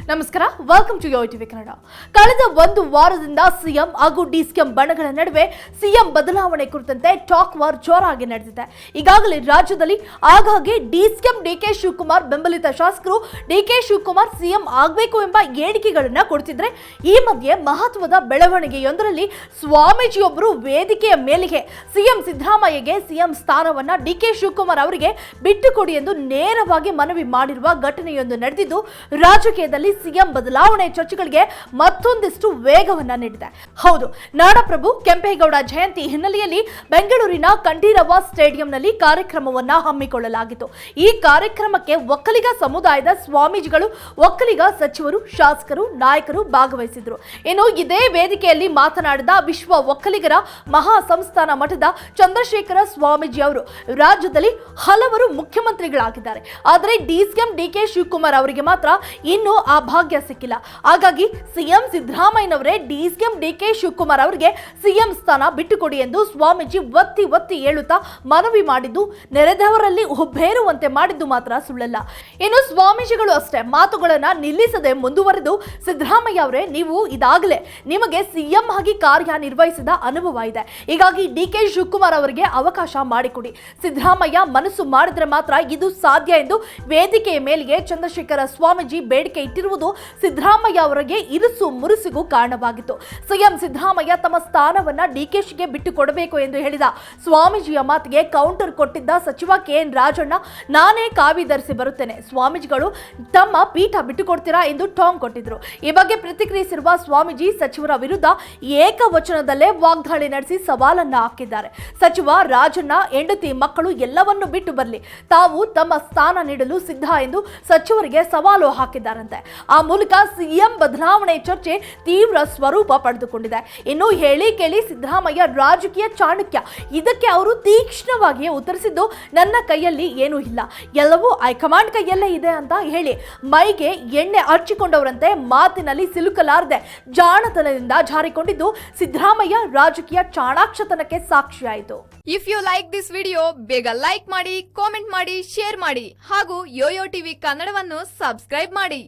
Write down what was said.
ನಮಸ್ಕಾರ welcome to Yo TV Kannada ಕಳೆದ ಒಂದು ವಾರದಿಂದ ಸಿಎಂ ಹಾಗೂ ಡಿಸಿಎಂ ಬಣಗಳ ನಡುವೆ ಸಿಎಂ ಬದಲಾವಣೆ ಕುರಿತಂತೆ ಟಾಕ್ ವಾರ್ ಜೋರಾಗಿ ನಡೆದಿದೆ. ಈಗಾಗಲೇ ರಾಜ್ಯದಲ್ಲಿ ಆಗಾಗ್ಗೆ ಡಿಸಿಎಂ ಡಿಕೆ ಶಿವಕುಮಾರ್ ಬೆಂಬಲಿತ ಶಾಸಕರು ಡಿಕೆ ಶಿವಕುಮಾರ್ ಸಿಎಂ ಆಗಬೇಕು ಎಂಬ ಹೇಳಿಕೆಗಳನ್ನ ಕೊಡ್ತಿದ್ರೆ ಈ ಮಧ್ಯೆ ಮಹತ್ವದ ಬೆಳವಣಿಗೆಯೊಂದರಲ್ಲಿ ಸ್ವಾಮೀಜಿಯೊಬ್ಬರು ವೇದಿಕೆಯ ಮೇಲಿಗೆ ಸಿಎಂ ಸಿದ್ದರಾಮಯ್ಯಗೆ ಸಿಎಂ ಸ್ಥಾನವನ್ನ ಡಿಕೆ ಶಿವಕುಮಾರ್ ಅವರಿಗೆ ಬಿಟ್ಟುಕೊಡಿ ಎಂದು ನೇರವಾಗಿ ಮನವಿ ಮಾಡಿರುವ ಘಟನೆಯೊಂದು ನಡೆದಿದ್ದು, ರಾಜಕೀಯದಲ್ಲಿ ಸಿಎಂ ಬದಲಾವಣೆ ಚರ್ಚೆಗಳಿಗೆ ಮತ್ತೊಂದಿಷ್ಟು ವೇಗವನ್ನ ನೀಡಿದೆ. ಹೌದು, ನಾಡಪ್ರಭು ಕೆಂಪೇಗೌಡ ಜಯಂತಿ ಹಿನ್ನೆಲೆಯಲ್ಲಿ ಬೆಂಗಳೂರಿನ ಕಂಠೀರವ ಸ್ಟೇಡಿಯಂನಲ್ಲಿ ಕಾರ್ಯಕ್ರಮವನ್ನ ಹಮ್ಮಿಕೊಳ್ಳಲಾಗಿತ್ತು. ಈ ಕಾರ್ಯಕ್ರಮಕ್ಕೆ ಒಕ್ಕಲಿಗ ಸಮುದಾಯದ ಸ್ವಾಮೀಜಿಗಳು, ಒಕ್ಕಲಿಗ ಸಚಿವರು, ಶಾಸಕರು, ನಾಯಕರು ಭಾಗವಹಿಸಿದ್ರು. ಇನ್ನು ಇದೇ ವೇದಿಕೆಯಲ್ಲಿ ಮಾತನಾಡಿದ ವಿಶ್ವ ಒಕ್ಕಲಿಗರ ಮಹಾ ಸಂಸ್ಥಾನ ಮಠದ ಚಂದ್ರಶೇಖರ ಸ್ವಾಮೀಜಿ ಅವರು, ರಾಜ್ಯದಲ್ಲಿ ಹಲವರು ಮುಖ್ಯಮಂತ್ರಿಗಳಾಗಿದ್ದಾರೆ. ಆದರೆ ಡಿಸಿಎಂ ಡಿಕೆ ಶಿವಕುಮಾರ್ ಅವರಿಗೆ ಮಾತ್ರ ಇನ್ನೂ ಆ ಭಾಗ್ಯ ಸಿಕ್ಕಿಲ್ಲ. ಹಾಗಾಗಿ ಸಿಎಂ ಸಿದ್ದರಾಮಯ್ಯನವರೇ ಡಿಸಿಎಂ ಡಿಕೆ ಶಿವಕುಮಾರ್ ಅವರಿಗೆ ಸಿಎಂ ಸ್ಥಾನ ಬಿಟ್ಟುಕೊಡಿ ಎಂದು ಸ್ವಾಮೀಜಿ ಒತ್ತಿ ಒತ್ತಿ ಹೇಳುತ್ತಾ ಮನವಿ ಮಾಡಿದ್ದು, ನೆರೆದವರಲ್ಲಿ ಹುಬ್ಬೇರುವಂತೆ ಮಾಡಿದ್ದು ಮಾತ್ರ ಸುಳ್ಳಲ್ಲ. ಇನ್ನು ಸ್ವಾಮೀಜಿಗಳು ಅಷ್ಟೇ ಮಾತುಗಳನ್ನ ನಿಲ್ಲಿಸದೆ ಮುಂದುವರೆದು ಸಿದ್ದರಾಮಯ್ಯ ಅವರೇ, ನೀವು ಇದಾಗಲೇ ನಿಮಗೆ ಸಿಎಂ ಆಗಿ ಕಾರ್ಯನಿರ್ವಹಿಸಿದ ಅನುಭವ ಇದೆ. ಹೀಗಾಗಿ ಡಿ ಕೆ ಶಿವಕುಮಾರ್ ಅವರಿಗೆ ಅವಕಾಶ ಮಾಡಿಕೊಡಿ. ಸಿದ್ದರಾಮಯ್ಯ ಮನಸ್ಸು ಮಾಡಿದ್ರೆ ಮಾತ್ರ ಇದು ಸಾಧ್ಯ ಎಂದು ವೇದಿಕೆಯ ಮೇಲಿಗೆ ಚಂದ್ರಶೇಖರ ಸ್ವಾಮೀಜಿ ಬೇಡಿಕೆ ಇಟ್ಟಿರುವುದು ಸಿದ್ದರಾಮಯ್ಯ ಅವರಿಗೆ ಇರುಸು ಮುರುಸಿಗೂ ಕಾರಣವಾಗಿತ್ತು. ಸಿಎಂ ಸಿದ್ದರಾಮಯ್ಯ ತಮ್ಮ ಸ್ಥಾನವನ್ನ ಡಿಕೆಶಿಗೆ ಬಿಟ್ಟು ಕೊಡಬೇಕು ಎಂದು ಹೇಳಿದ ಸ್ವಾಮೀಜಿಯ ಮಾತಿಗೆ ಕೌಂಟರ್ ಕೊಟ್ಟಿದ್ದ ಸಚಿವ ಕೆ ಎನ್ ರಾಜಣ್ಣ, ನಾನೇ ಕಾವಿ ಧರಿಸಿ ಬರುತ್ತೇನೆ. ಸ್ವಾಮೀಜಿಗಳು ತಮ್ಮ ಪೀಠ ಬಿಟ್ಟುಕೊಡ್ತೀರಾ ಎಂದು ಟಾಂಗ್ ಕೊಟ್ಟಿದ್ರು. ಈ ಬಗ್ಗೆ ಪ್ರತಿಕ್ರಿಯಿಸಿರುವ ಸ್ವಾಮೀಜಿ, ಸಚಿವರ ವಿರುದ್ಧ ಏಕವಚನದಲ್ಲೇ ವಾಗ್ದಾಳಿ ನಡೆಸಿ ಸವಾಲನ್ನ ಹಾಕಿದ್ದಾರೆ. ಸಚಿವ ರಾಜಣ್ಣ, ಹೆಂಡತಿ, ಮಕ್ಕಳು ಎಲ್ಲವನ್ನು ಬಿಟ್ಟು ಬರಲಿ. ತಾವು ತಮ್ಮ ಸ್ಥಾನ ನೀಡಲು ಸಿದ್ಧ ಎಂದು ಸಚಿವರಿಗೆ ಸವಾಲು ಹಾಕಿದ್ದಾರಂತೆ. ಆ ಮೂಲಕ ಸಿಎಂ ಬದಲಾವಣೆ ಚರ್ಚೆ ತೀವ್ರ ಸ್ವರೂಪ ಪಡೆದುಕೊಂಡಿದೆ. ಇನ್ನು ಹೇಳಿ ಕೇಳಿ ಸಿದ್ದರಾಮಯ್ಯ ರಾಜಕೀಯ ಚಾಣಕ್ಯ. ಇದಕ್ಕೆ ಅವರು ತೀಕ್ಷ್ಣವಾಗಿಯೇ ಉತ್ತರಿಸಿದ್ದು ನನ್ನ ಕೈಯಲ್ಲಿ ಏನೂ ಇಲ್ಲ. ಎಲ್ಲವೂ ಹೈಕಮಾಂಡ್ ಕೈಯಲ್ಲೇ ಇದೆ ಅಂತ ಹೇಳಿ ಮೈಗೆ ಎಣ್ಣೆ ಹಚ್ಚಿಕೊಂಡವರಂತೆ ಮಾತಿನಲ್ಲಿ ಸಿಲುಕಲಾರದೆ ಜಾಣತನದಿಂದ ಜಾರಿಕೊಂಡಿದ್ದು ಸಿದ್ದರಾಮಯ್ಯ ರಾಜಕೀಯ ಚಾಣಾಕ್ಷತನಕ್ಕೆ ಸಾಕ್ಷಿಯಾಯಿತು. If you like this video ಬೇಗ ಲೈಕ್ ಮಾಡಿ ಕಾಮೆಂಟ್ ಮಾಡಿ ಶೇರ್ ಮಾಡಿ ಹಾಗೂ ಯೋಯೋ ಟಿವಿ ಕನ್ನಡವನ್ನು ಸಬ್ಸ್ಕ್ರೈಬ್ ಮಾಡಿ.